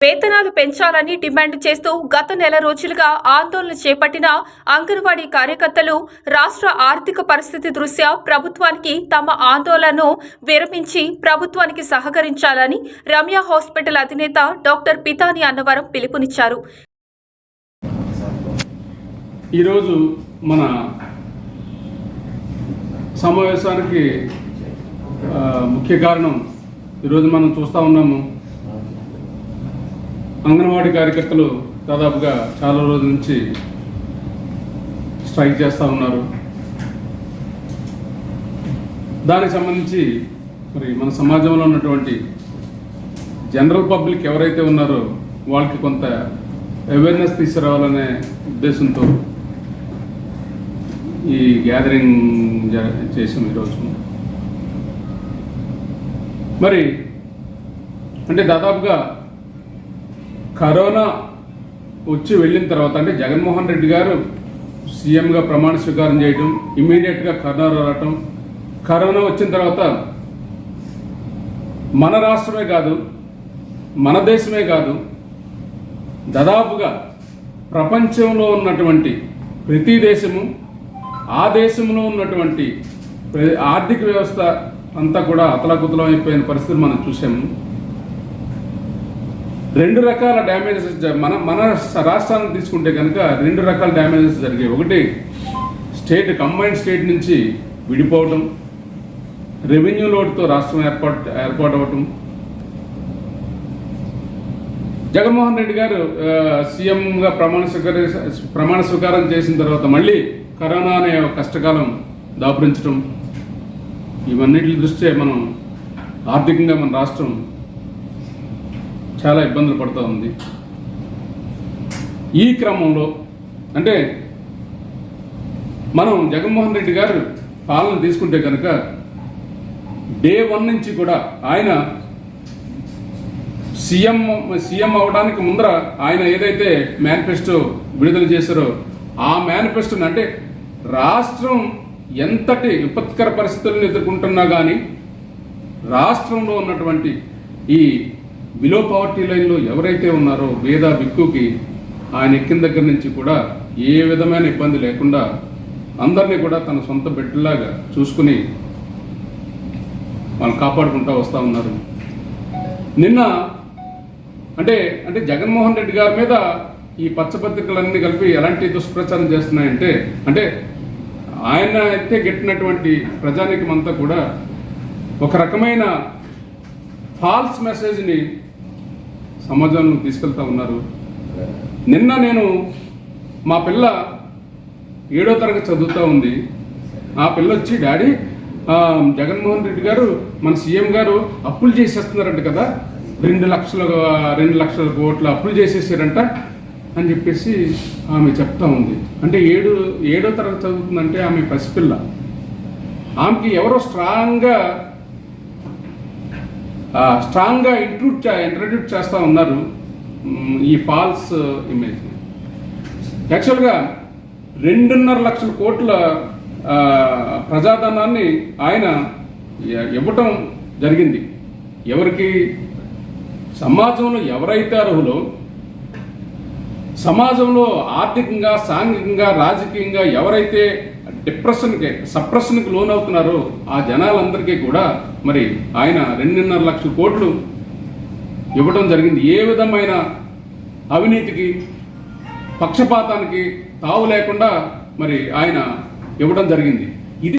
వేతనాలు పెంచాలని డిమాండ్ చేస్తూ గత నెల రోజులుగా ఆందోళన చేపట్టిన అంగన్వాడీ కార్యకర్తలు రాష్ట్ర ఆర్థిక పరిస్థితి దృష్ట్యా ప్రభుత్వానికి తమ ఆందోళనను విరమించి ప్రభుత్వానికి సహకరించాలని రమ్య హాస్పిటల్ అధినేత డాక్టర్ పితాని అన్నవరం పిలుపునిచ్చారు. ఈరోజు మన సమావేశానికి ముఖ్య కారణం ఈరోజు మనం చూస్తూ ఉన్నాము. అంగన్వాడీ కార్యకర్తలు దాదాపుగా చాలా రోజుల నుంచి స్ట్రైక్ చేస్తూ ఉన్నారు. దానికి సంబంధించి మరి మన సమాజంలో ఉన్నటువంటి జనరల్ పబ్లిక్ ఎవరైతే ఉన్నారో వాళ్ళకి కొంత అవేర్నెస్ తీసుకురావాలనే ఉద్దేశంతో ఈ గ్యాదరింగ్ చేసాం ఈరోజు మరి అంటే దాదాపుగా కరోనా వచ్చి వెళ్ళిన తర్వాత అంటే జగన్మోహన్ రెడ్డి గారు సీఎంగా ప్రమాణ స్వీకారం చేయడం ఇమీడియట్గా కరోనా రావటం కరోనా వచ్చిన తర్వాత మన రాష్ట్రమే కాదు మన దేశమే కాదు దాదాపుగా ప్రపంచంలో ఉన్నటువంటి ప్రతి దేశము ఆ దేశంలో ఉన్నటువంటి ప్ర- ఆర్థిక వ్యవస్థ అంతా కూడా అతలాకుతలం అయిపోయిన పరిస్థితి మనం చూసాము. రెండు రకాల డ్యామేజెస్ మన మన రాష్ట్రాన్ని తీసుకుంటే కనుక రెండు రకాల డ్యామేజెస్ జరిగాయి. ఒకటి స్టేట్ కంబైన్డ్ స్టేట్ నుంచి విడిపోవటం రెవెన్యూ లోడ్తో రాష్ట్రం ఏర్పాటు ఏర్పాటు అవ్వటం జగన్మోహన్ రెడ్డి గారు సీఎంగా ప్రమాణ స్వీకార ప్రమాణ స్వీకారం చేసిన తర్వాత మళ్ళీ కరోనా అనే కష్టకాలం దాపురించడం ఇవన్నిటి దృష్ట్యా మనం ఆర్థికంగా మన రాష్ట్రం చాలా ఇబ్బందులు పడుతూ ఉంది. ఈ క్రమంలో అంటే మనం జగన్మోహన్ రెడ్డి గారు పాలన తీసుకుంటే కనుక డే వన్ నుంచి కూడా ఆయన సీఎం సీఎం అవడానికి ముందర ఆయన ఏదైతే మేనిఫెస్టో విడుదల చేశారో ఆ మేనిఫెస్టోని అంటే రాష్ట్రం ఎంతటి విపత్కర పరిస్థితులను ఎదుర్కొంటున్నా కానీ రాష్ట్రంలో ఉన్నటువంటి ఈ బిలో పవర్టీ లైన్లో ఎవరైతే ఉన్నారో వేద బిక్కుకి ఆయన ఎక్కిన దగ్గర నుంచి కూడా ఏ విధమైన ఇబ్బంది లేకుండా అందరినీ కూడా తన సొంత బిడ్డలాగా చూసుకుని వాళ్ళు కాపాడుకుంటూ వస్తూ ఉన్నారు. నిన్న అంటే అంటే జగన్మోహన్ రెడ్డి గారి మీద ఈ పచ్చపత్రికలన్నీ కలిపి ఎలాంటి దుష్ప్రచారం చేస్తున్నాయంటే అంటే ఆయన అయితే గెట్టినటువంటి ప్రజానికం కూడా ఒక రకమైన ఫాల్స్ మెసేజ్ని సమాజంలో తీసుకెళ్తా ఉన్నారు. నిన్న నేను మా పిల్ల ఏడో తరగతి చదువుతూ ఉంది. ఆ పిల్ల వచ్చి డాడీ జగన్మోహన్ రెడ్డి గారు మన సీఎం గారు అప్పులు చేసేస్తున్నారంట కదా. రెండు లక్షల రెండు లక్షల కోట్ల అప్పులు చేసేసారంట అని చెప్పేసి ఆమె చెప్తా ఉంది. అంటే ఏడు ఏడో తరగతి చదువుతుందంటే ఆమె పసిపిల్ల. ఆమెకి ఎవరో స్ట్రాంగ్గా స్ట్రాంగ్గా ఇంట్రూట్ ఇంట్రడ్యూట్ చేస్తూ ఉన్నారు ఈ ఫాల్స్ ఇమేజ్ యాక్చువల్గా రెండున్నర లక్షల కోట్ల ప్రజాధనాన్ని ఆయన ఇవ్వటం జరిగింది. ఎవరికి? సమాజంలో ఎవరైతే అర్హులో సమాజంలో ఆర్థికంగా సాంఘికంగా రాజకీయంగా ఎవరైతే డిప్రెషన్కి సప్రెషన్కి లోనవుతున్నారో. ఆ జనాలందరికీ కూడా మరి ఆయన రెండున్నర లక్షల కోట్లు ఇవ్వడం జరిగింది. ఏ విధమైన అవినీతికి పక్షపాతానికి తావు లేకుండా మరి ఆయన ఇవ్వడం జరిగింది.